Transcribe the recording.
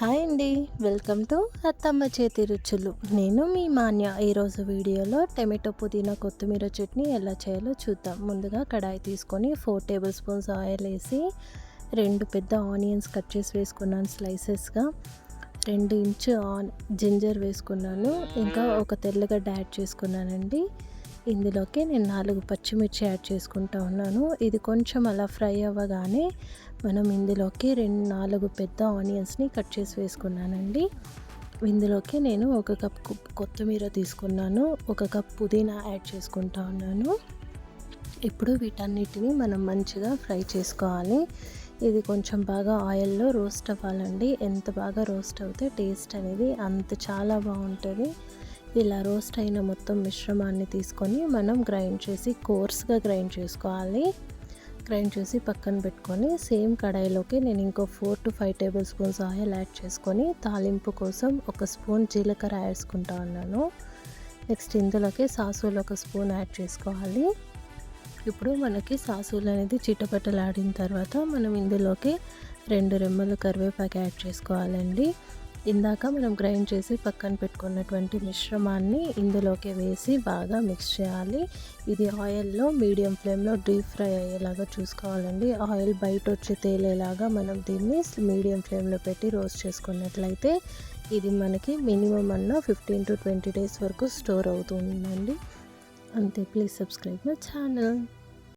Hi అండి. Welcome to అత్తమ్మ చేతి రుచులు. నేను మీ మాన్య. ఈరోజు వీడియోలో టమాటో పుదీనా కొత్తిమీర చట్నీ ఎలా చేయాలో చూద్దాం. ముందుగా కడాయి తీసుకొని ఫోర్ టేబుల్ స్పూన్స్ ఆయిల్ వేసి రెండు పెద్ద ఆనియన్స్ కట్ చేసి వేసుకున్నాను స్లైసెస్గా. రెండు ఇంచు ఆన్ జింజర్ వేసుకున్నాను. ఇంకా ఒక తెల్లగడ్డ యాడ్ చేసుకున్నానండి. ఇందులోకి నేను నాలుగు పచ్చిమిర్చి యాడ్ చేసుకుంటా ఉన్నాను. ఇది కొంచెం అలా ఫ్రై అవ్వగానే మనం ఇందులోకి రెండు నాలుగు పెద్ద ఆనియన్స్ని కట్ చేసి వేసుకున్నానండి. ఇందులోకి నేను ఒక కప్ కొత్తిమీర తీసుకున్నాను. ఒక కప్ పుదీనా యాడ్ చేసుకుంటా ఉన్నాను. ఇప్పుడు వీటన్నిటిని మనం మంచిగా ఫ్రై చేసుకోవాలి. ఇది కొంచెం బాగా ఆయిల్లో రోస్ట్ అవ్వాలండి. ఎంత బాగా రోస్ట్ అవుతే టేస్ట్ అనేది అంత చాలా బాగుంటుంది. ఇలా రోస్ట్ అయిన మొత్తం మిశ్రమాన్ని తీసుకొని మనం గ్రైండ్ చేసి కోర్స్గా గ్రైండ్ చేసుకోవాలి. గ్రైండ్ చేసి పక్కన పెట్టుకొని సేమ్ కడాయిలోకి నేను ఇంకో four to five tablespoons oil add చేసుకొని తాలింపు కోసం ఒక స్పూన్ జీలకర్ర వేసుకుంటా ఉన్నాను. నెక్స్ట్ ఇందులోకి సాసులు ఒక స్పూన్ యాడ్ చేసుకోవాలి. ఇప్పుడు మనకి సాసులు అనేది చిట్టపట్టలాడిన తర్వాత మనం ఇందులోకి రెండు రెమ్మలు కరివేపాకు యాడ్ చేసుకోవాలండి. ఇందాక మనం గ్రైండ్ చేసి పక్కన పెట్టుకున్నటువంటి మిశ్రమాన్ని ఇందులోకి వేసి బాగా మిక్స్ చేయాలి. ఇది ఆయిల్లో మీడియం ఫ్లేమ్లో డీప్ ఫ్రై అయ్యేలాగా చూసుకోవాలండి. ఆయిల్ బయట వచ్చి తేలేలాగా మనం దీన్ని మీడియం ఫ్లేమ్లో పెట్టి రోస్ట్ చేసుకున్నట్లయితే ఇది మనకి మినిమం అన్న ఫిఫ్టీన్ టు ట్వంటీ డేస్ వరకు స్టోర్ అవుతుందండి. అంతే ప్లీజ్ సబ్స్క్రైబ్ మై ఛానల్.